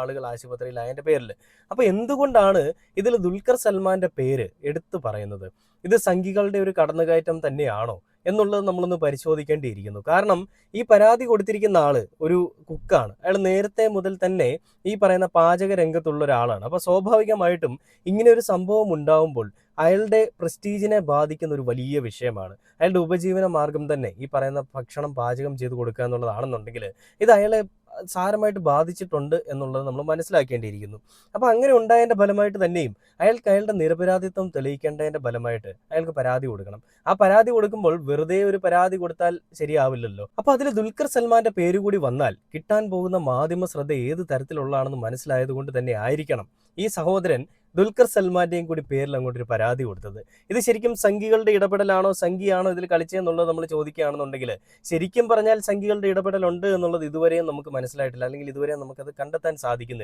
ആളുകൾ ആശുപത്രിയിലായതിന്റെ പേരിൽ. അപ്പോൾ എന്തുകൊണ്ടാണ് ഇതിൽ ദുൽഖർ സൽമാന്റെ പേര് എടുത്തു പറയുന്നത്? ഇത് സംഘികളുടെ ഒരു കടന്നുകയറ്റം തന്നെയാണോ എന്നുള്ളത് നമ്മളൊന്ന് പരിശോധിക്കേണ്ടിയിരിക്കുന്നു. കാരണം ഈ പരാതി കൊടുത്തിരിക്കുന്ന ആൾ ഒരു കുക്കാണ്. അയാൾ നേരത്തെ മുതൽ തന്നെ ഈ പറയുന്ന പാചക രംഗത്തുള്ള ഒരാളാണ്. അപ്പോൾ സ്വാഭാവികമായിട്ടും ഇങ്ങനെ ഒരു സംഭവം ഉണ്ടാവുമ്പോൾ അയാളുടെ പ്രസ്റ്റീജിനെ ബാധിക്കുന്ന ഒരു വലിയ വിഷയമാണ്. അയാളുടെ ഉപജീവന മാർഗം തന്നെ ഈ പറയുന്ന ഭക്ഷണം പാചകം ചെയ്ത് കൊടുക്കുക എന്നുള്ളതാണെന്നുണ്ടെങ്കിൽ ഇത് അയാളെ സാരമായിട്ട് ബാധിച്ചിട്ടുണ്ട് എന്നുള്ളത് നമ്മൾ മനസ്സിലാക്കേണ്ടിയിരിക്കുന്നു. അപ്പോൾ അങ്ങനെ ഉണ്ടായതിന്റെ ഫലമായിട്ട് തന്നെയും അയാൾക്ക് അയാളുടെ നിരപരാധിത്വം തെളിയിക്കേണ്ടതിന്റെ ഫലമായിട്ട് അയാൾക്ക് പരാതി കൊടുക്കണം. ആ പരാതി കൊടുക്കുമ്പോൾ വെറുതെ ഒരു പരാതി കൊടുത്താൽ ശരിയാവില്ലല്ലോ. അപ്പൊ അതിൽ ദുൽഖർ സൽമാന്റെ പേര് കൂടി വന്നാൽ കിട്ടാൻ പോകുന്ന മാധ്യമ ശ്രദ്ധ ഏത് തരത്തിലുള്ളതാണെന്ന് മനസ്സിലായത് കൊണ്ട് തന്നെ ആയിരിക്കണം. ഈ സഹോദരൻ ദുൽഖർ സൽമാന്റെയും കൂടി പേരിൽ അങ്ങോട്ട് ഒരു പരാതി കൊടുത്തത്. ഇത് ശരിക്കും സംഘികളുടെ ഇടപെടലാണോ? സംഘിയാണോ ഇതിൽ കളിച്ചതെന്നുള്ളത് നമ്മൾ ചോദിക്കുകയാണെന്നുണ്ടെങ്കിൽ ശരിക്കും പറഞ്ഞാൽ സംഘികളുടെ ഇടപെടലുണ്ട് എന്നുള്ളത് ഇതുവരെയും നമുക്ക് മനസ്സിലായിട്ടില്ല. അല്ലെങ്കിൽ ഇതുവരെയും നമുക്കത് കണ്ടെത്താൻ സാധിക്കുന്നില്ല.